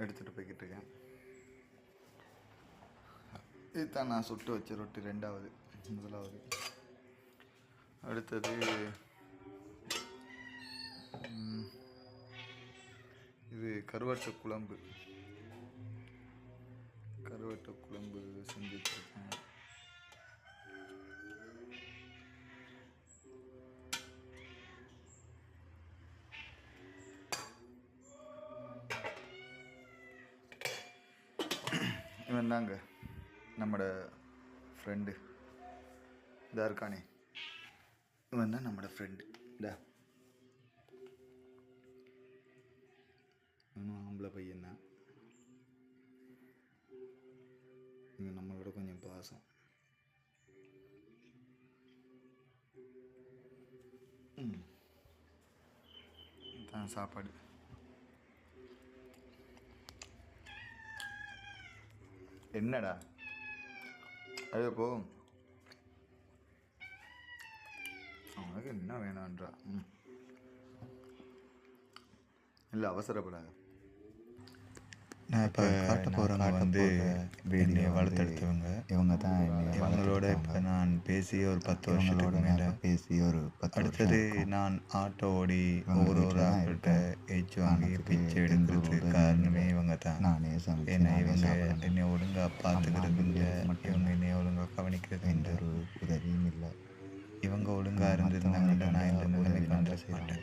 எடுத்துகிட்டு போய்கிட்டு இருக்கேன். இதுதான் நான் சுட்டு வச்ச ரொட்டி ரெண்டாவது முதலாவது. அடுத்தது இது கருவாட்ட குழம்பு. கருவாட்ட குழம்பு செஞ்சு இவன் தாங்க நம்மட ஃப்ரெண்டு இதாக இருக்கானே. இவன் தான் நம்மட ஃப்ரெண்டு இதா இவனும் ஆம்பளை பையன் தான் இவன் நம்மளோட கொஞ்சம் பாசம். தான் சாப்பாடு. என்னடா? அது போ அவனுக்கு என்ன வேணான்றா. ம். இல்லை அவசரப்படாத. நான் இப்போ காட்ட போகிறவங்க வந்து என்னை வளர்த்தெடுத்தவங்க இவங்க தான் இவங்களோட இப்போ நான் பேசி ஒரு பத்து வருஷத்துக்கு மேலே. பேசி ஒரு பத்து அடுத்தது நான் ஆட்டோ ஓடி ஒவ்வொரு ஒரு ஆட்கள்கிட்ட ஏச்சு வாங்கி பிச்சை எடுக்கிறதுக்கு காரணமே இவங்க தான். நானே நானே இவங்க. என்னை ஒழுங்காக பார்த்துக்கிறது இல்லை. இவங்க என்னை ஒழுங்காக கவனிக்கிறது எந்த ஒரு உதவியும் இல்லை. இவங்க ஒழுங்காக இருந்திருந்தாங்கன்னா நான் இந்த நிலைமைக்கு வந்து செய்கிறேன்